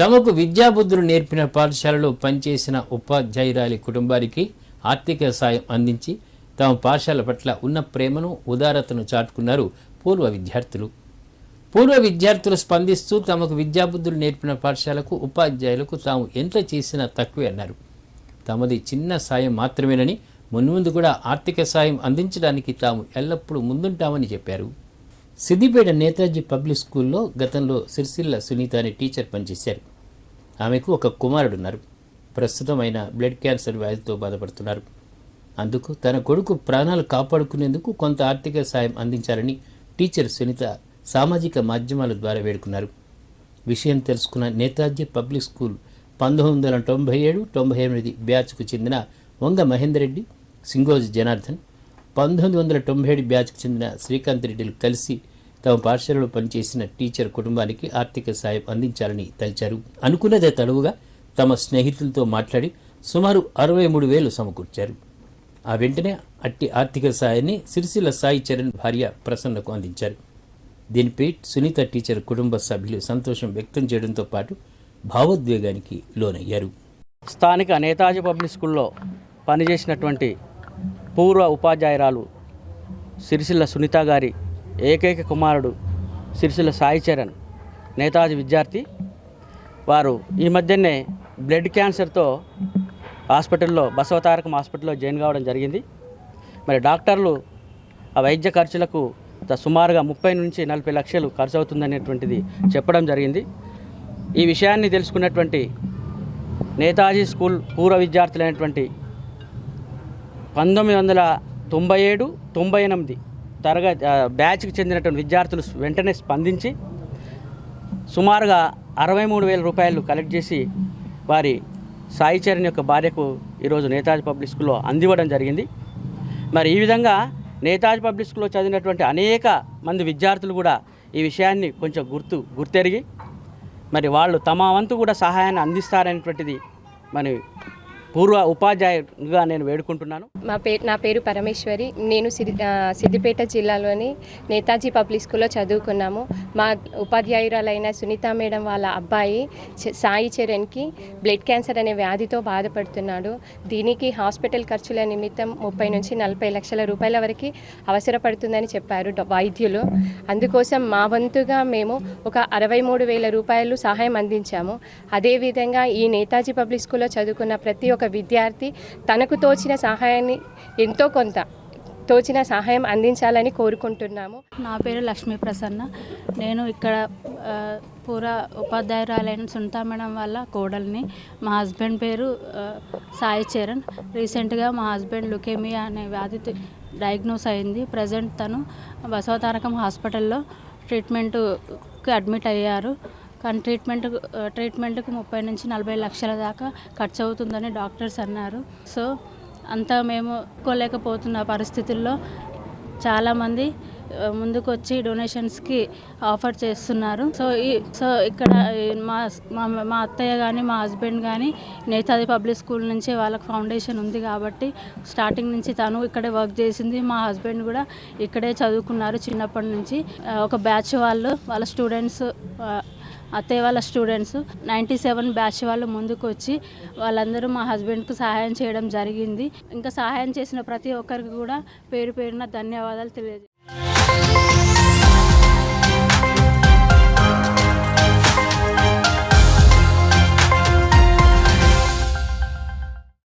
తమకు విద్యాబుద్ధులు నేర్పిన పాఠశాలలో పనిచేసిన ఉపాధ్యాయురాలి కుటుంబానికి ఆర్థిక సాయం అందించి తమ పాఠశాల పట్ల ఉన్న ప్రేమను ఉదారతను చాటుకున్నారు పూర్వ విద్యార్థులు. పూర్వ విద్యార్థులు స్పందిస్తూ తమకు విద్యాబుద్ధులు నేర్పిన పాఠశాలకు ఉపాధ్యాయులకు తాము ఎంత చేసినా తక్కువే అన్నారు. తమది చిన్న సాయం మాత్రమేనని మున్ముందు కూడా ఆర్థిక సాయం అందించడానికి తాము ఎల్లప్పుడూ ముందుంటామని చెప్పారు. సిద్దిపేట నేతాజీ పబ్లిక్ స్కూల్లో గతంలో సిరిసిల్ల సునీత అనే టీచర్ పనిచేశారు. ఆమెకు ఒక కుమారుడున్నారు. ప్రస్తుతం ఆయన బ్లడ్ క్యాన్సర్ వ్యాధితో బాధపడుతున్నారు. అందుకు తన కొడుకు ప్రాణాలు కాపాడుకునేందుకు కొంత ఆర్థిక సాయం అందించాలని టీచర్ సునీత సామాజిక మాధ్యమాల ద్వారా వేడుకున్నారు. విషయం తెలుసుకున్న నేతాజీ పబ్లిక్ స్కూల్ పంతొమ్మిది వందల తొంభై ఏడు తొంభై ఎనిమిది బ్యాచ్కు చెందిన వంగ మహేందర్ రెడ్డి సింగోజు జనార్దన్ పంతొమ్మిది వందల తొంభై ఏడు బ్యాచ్కు చెందిన శ్రీకాంత్ రెడ్డిలు కలిసి తమ పాఠశాలలో పనిచేసిన టీచర్ కుటుంబానికి ఆర్థిక సాయం అందించాలని తలిచారు. అనుకున్నదే తడువుగా తమ స్నేహితులతో మాట్లాడి సుమారు అరవై మూడు వేలు సమకూర్చారు. ఆ వెంటనే అట్టి ఆర్థిక సాయాన్ని సిరిసిల్ల సాయి చరణ్ భార్య ప్రసన్నకు అందించారు. దీనిపై సునీత టీచర్ కుటుంబ సభ్యులు సంతోషం వ్యక్తం చేయడంతో పాటు భావోద్వేగానికి లోనయ్యారు. స్థానిక నేతాజీ పబ్లిక్ స్కూల్లో పనిచేసినటువంటి పూర్వ ఉపాధ్యాయురాలు సిరిసిల్ల సునీత గారి ఏకైక కుమారుడు సిరిసిల్ల సాయి చరణ్ నేతాజీ విద్యార్థి. వారు ఈ మధ్యనే బ్లడ్ క్యాన్సర్తో హాస్పిటల్లో బసవతారకం హాస్పిటల్లో జాయిన్ కావడం జరిగింది. మరి డాక్టర్లు ఆ వైద్య ఖర్చులకు సుమారుగా ముప్పై నుంచి నలభై లక్షలు ఖర్చు అవుతుందనేటువంటిది చెప్పడం జరిగింది. ఈ విషయాన్ని తెలుసుకున్నటువంటి నేతాజీ స్కూల్ పూర్వ విద్యార్థులైనటువంటి పంతొమ్మిది వందల తొంభై ఏడు తొంభై ఎనిమిది తరగతి బ్యాచ్కి చెందినటువంటి విద్యార్థులు వెంటనే స్పందించి సుమారుగా అరవై మూడు వేల రూపాయలు కలెక్ట్ చేసి వారి సాయి చరణ్ యొక్క భార్యకు ఈరోజు నేతాజీ పబ్లిక్ స్కూల్లో అందివ్వడం జరిగింది. మరి ఈ విధంగా నేతాజీ పబ్లిక్ స్కూల్లో చదివినటువంటి అనేక మంది విద్యార్థులు కూడా ఈ విషయాన్ని కొంచెం గుర్తు గుర్తెరిగి మరి వాళ్ళు తమ వంతు కూడా సహాయాన్ని అందిస్తారనేటువంటిది మరి పూర్వ ఉపాధ్యాయుడుగా నేను వేడుకుంటున్నాను. మా పేరు నా పేరు పరమేశ్వరి. నేను సిరి సిద్దిపేట జిల్లాలోని నేతాజీ పబ్లిక్ స్కూల్లో చదువుకున్నాము. మా ఉపాధ్యాయురాలైన సునీత మేడం వాళ్ళ అబ్బాయి చ- సాయి చరణ్కి బ్లడ్ క్యాన్సర్ అనే వ్యాధితో బాధపడుతున్నాడు. దీనికి హాస్పిటల్ ఖర్చుల నిమిత్తం ముప్పై నుంచి నలభై లక్షల రూపాయల వరకు అవసరపడుతుందని చెప్పారు వైద్యులు. అందుకోసం మా వంతుగా మేము ఒక అరవై మూడు వేల రూపాయలు సహాయం అందించాము. అదేవిధంగా ఈ నేతాజీ పబ్లిక్ స్కూల్లో చదువుకున్న ప్రతి ఒక్క విద్యార్థి తనకు తోచిన సహాయాన్ని ఎంతో కొంత తోచిన సహాయం అందించాలని కోరుకుంటున్నాము. నా పేరు లక్ష్మీ ప్రసన్న. నేను ఇక్కడ పూరా ఉపాధ్యాయురాలైన సునీతా మేడం వాళ్ళ కోడల్ని. మా హస్బెండ్ పేరు సాయి చరణ్. రీసెంట్గా మా హస్బెండ్ లుకేమియా అనే వ్యాధి డయాగ్నోస్ అయింది. ప్రజెంట్ తను బసవతారకం హాస్పిటల్లో ట్రీట్మెంట్కి అడ్మిట్ అయ్యారు. కానీ ట్రీట్మెంట్ ట్రీట్మెంట్కు ముప్పై నుంచి నలభై లక్షల దాకా ఖర్చు అవుతుందని డాక్టర్స్ అన్నారు. సో అంతా మేము కోలేకపోతున్న పరిస్థితుల్లో చాలామంది ముందుకొచ్చి ముందుకు వచ్చి డొనేషన్స్కి ఆఫర్ చేస్తున్నారు. సో ఈ సో ఇక్కడ మా మా అత్తయ్య కానీ మా హస్బెండ్ కానీ నేతాజీ పబ్లిక్ స్కూల్ నుంచి వాళ్ళకి ఫౌండేషన్ ఉంది కాబట్టి స్టార్టింగ్ నుంచి తను ఇక్కడే వర్క్ చేసింది. మా హస్బెండ్ కూడా ఇక్కడే చదువుకున్నారు చిన్నప్పటి నుంచి. ఒక బ్యాచ్ వాళ్ళు వాళ్ళ స్టూడెంట్స్ అత్తయ్య వాళ్ళ స్టూడెంట్స్ నైంటీ సెవెన్ బ్యాచ్ వాళ్ళు ముందుకు వచ్చి వాళ్ళందరూ మా హస్బెండ్కు సహాయం చేయడం జరిగింది. ఇంకా సహాయం చేసిన ప్రతి ఒక్కరికి కూడా పేరు పేరున ధన్యవాదాలు తెలియజేస్తాను